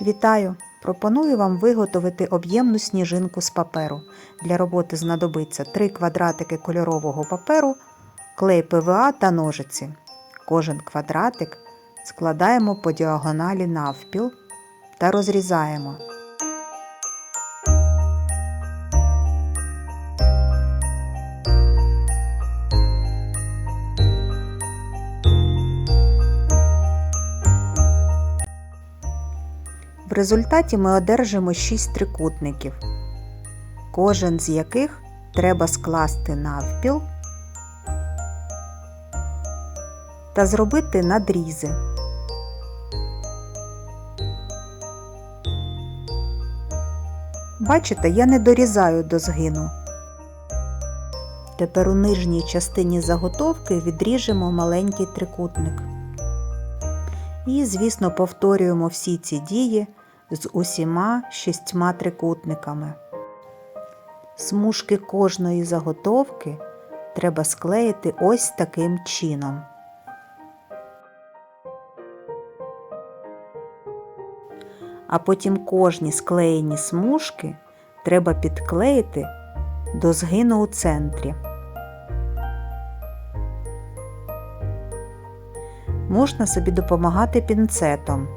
Вітаю! Пропоную вам виготовити об'ємну сніжинку з паперу. Для роботи знадобиться 3 квадратики кольорового паперу, клей ПВА та ножиці. Кожен квадратик складаємо по діагоналі навпіл та розрізаємо. В результаті ми одержимо 6 трикутників, кожен з яких треба скласти навпіл та зробити надрізи. Бачите, я не дорізаю до згину. Тепер у нижній частині заготовки відріжемо маленький трикутник. І, звісно, повторюємо всі ці дії з усіма шістьма трикутниками. Смужки кожної заготовки треба склеїти ось таким чином. А потім кожні склеєні смужки треба підклеїти до згину у центрі. Можна собі допомагати пінцетом.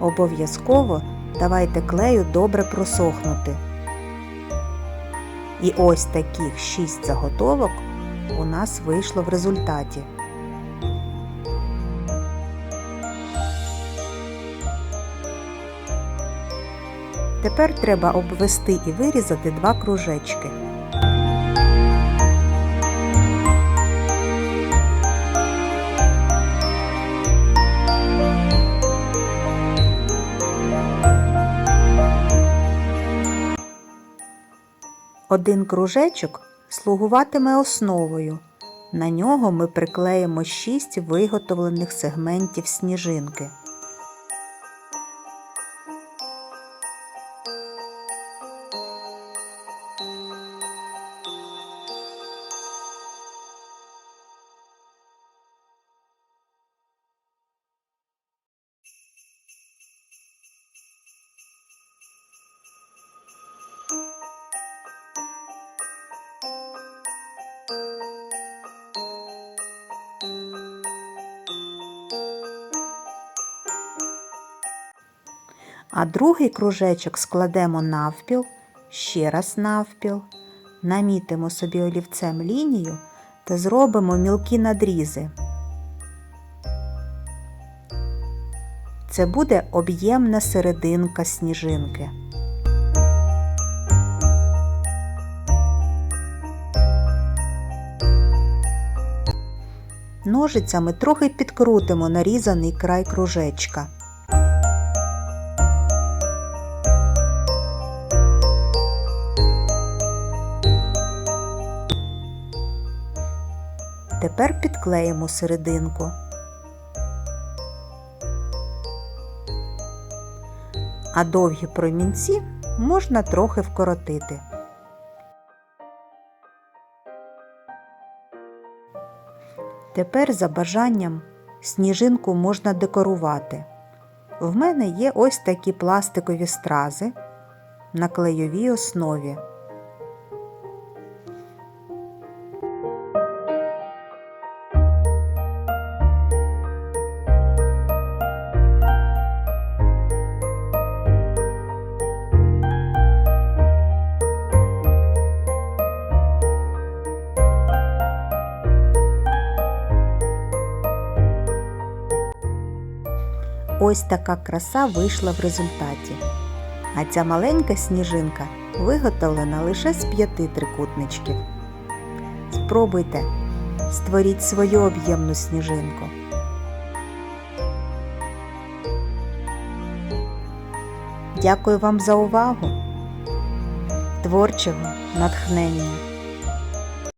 Обов'язково давайте клею добре просохнути. І ось таких 6 заготовок у нас вийшло в результаті. Тепер треба обвести і вирізати два кружечки. Один кружечок слугуватиме основою. На нього ми приклеїмо 6 виготовлених сегментів сніжинки. А другий кружечок складемо навпіл, ще раз навпіл, намітимо собі олівцем лінію та зробимо мілкі надрізи. Це буде об'ємна серединка сніжинки. Ножицями трохи підкрутимо нарізаний край кружечка. Тепер підклеїмо серединку. А довгі промінці можна трохи вкоротити. Тепер за бажанням сніжинку можна декорувати. В мене є ось такі пластикові стрази на клейовій основі. Ось така краса вийшла в результаті. А ця маленька сніжинка виготовлена лише з п'яти трикутничків. Спробуйте, створіть свою об'ємну сніжинку. Дякую вам за увагу, творчого натхнення.